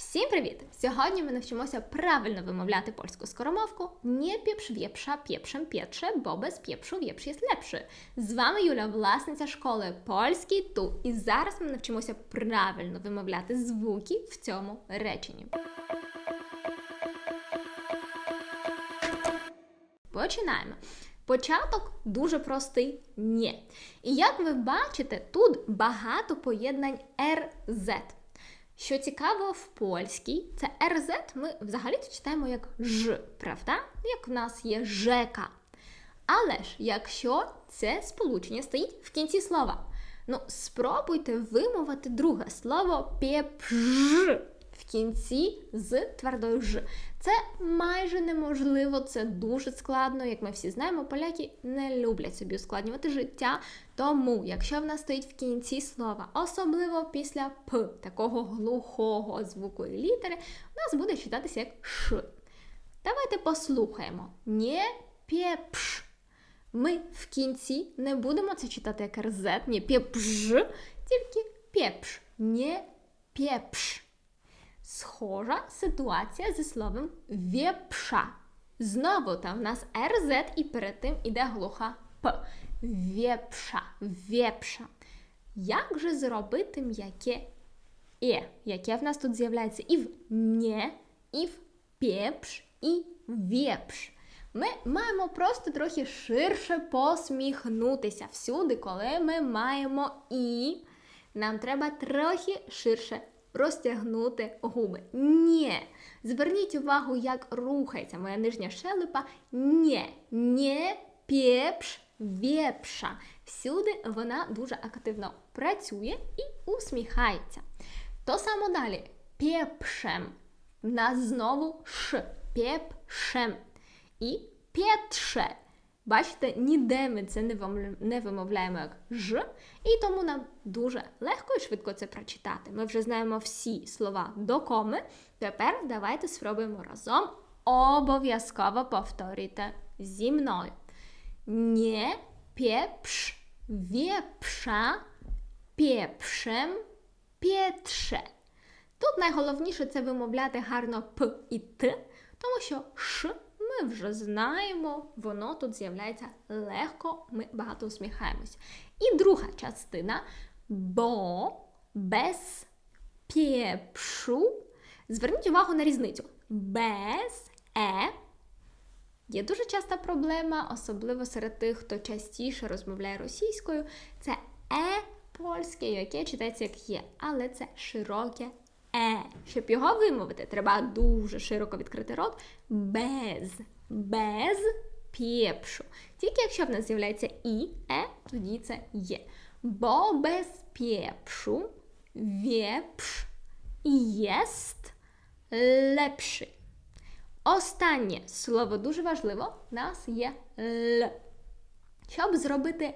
Всім привіт! Сьогодні ми навчимося правильно вимовляти польську скоромовку «Nie pieprz wieprza pieprzem pieprze, bo bez pieprzu wieprz jest lepszy. З вами Юля, власниця школи польський ту. І зараз ми навчимося правильно вимовляти звуки в цьому реченні. Починаємо. Початок дуже простий «нє». І як ви бачите, тут багато поєднань «рз». Що цікаво в польській, це РЗ ми взагалі то читаємо як Ж, правда? Як в нас є ЖК. Але ж, якщо це сполучення стоїть в кінці слова, ну спробуйте вимовити друге слово пєпж в кінці з твердою ж. Це майже неможливо, це дуже складно. Як ми всі знаємо, поляки не люблять собі ускладнювати життя. Тому, якщо в нас стоїть в кінці слова, особливо після П, такого глухого звуку і літери, у нас буде читатися як Ш. Давайте послухаємо. Не пєпш. Ми в кінці не будемо це читати як РЗ, не пєпж, тільки пєпш. Не пєпш. Схожа ситуація зі словом вєпша. Знову там в нас РЗ і перед тим іде глуха П. Вєпша, вєпша. Як же зробити м'яке Е, яке в нас тут з'являється і в «нє», і в «пєпш», і «вєпш». Ми маємо просто трохи ширше посміхнутися всюди, коли ми маємо і. Нам треба трохи ширше розтягнути губи. Нє. Зверніть увагу, як рухається моя нижня щелепа. Нє. Нє, пєпш, вєпша. Всюди вона дуже активно працює і усміхається. То само далі. Пєпшем. В нас знову ш. Пєпшем. І п'єтше. Бачите, ніде ми це не вимовляємо як ж, і тому нам дуже легко і швидко це прочитати. Ми вже знаємо всі слова до коми. Тепер давайте спробуємо разом. Обов'язково повторюйте зі мною. Не пєпш, вєпша, пєпшем, пєтше. Тут найголовніше це вимовляти гарно п і т, тому що ш ми вже знаємо, воно тут з'являється легко, ми багато усміхаємося. І друга частина бо без пєпшу. Зверніть увагу на різницю. Без е. Є дуже часта проблема, особливо серед тих, хто частіше розмовляє російською. Це е польське, яке читається як є, але це широке е. Щоб його вимовити, треба дуже широко відкрити рот. Без. Без пєпшу. Тільки якщо в нас з'являється і, е, тоді це є. Бо без пєпшу вєпш єст лепший. Останнє слово дуже важливо. У нас є Л. Щоб зробити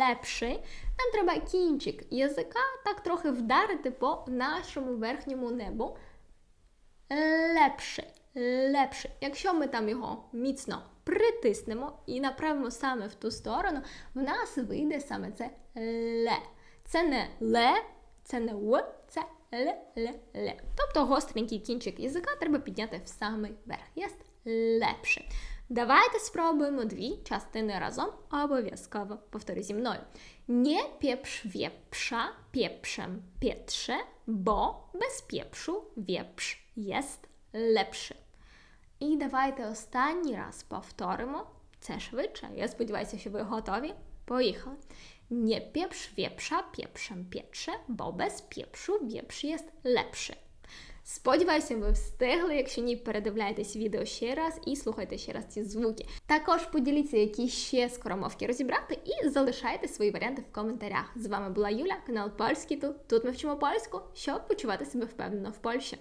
лепший, нам треба кінчик язика так трохи вдарити по нашому верхньому небу. Лепший. Лепший. Якщо ми там його міцно притиснемо і направимо саме в ту сторону, в нас вийде саме це ле. Це не ле, це не в, це ле-ле-ле. Тобто гостренький кінчик язика треба підняти в самий верх. Єст лепше. Давайте спробуємо дві частини разом. Обов'язково повторю зі мною. Не пєпш вєпша пєпшем пєтше, бо без пєпшу вєпш єст лепше. І давайте останній раз повторимо. Це швидше. Я сподіваюся, що ви готові. Поїхали. Nie pieprz wieprza pieprzem pieprze, bo bez pieprzu wieprz jest lepszy. Сподіваюся, ви встигли. Якщо ні, передивляйтесь відео ще раз і слухайте ще раз ці звуки. Також поділіться, які ще скоромовки розібрати, і залишайте свої варіанти в коментарях. З вами була Юля, канал Польський тут. Тут ми вчимо польську, щоб почувати себе впевнено в Польщі.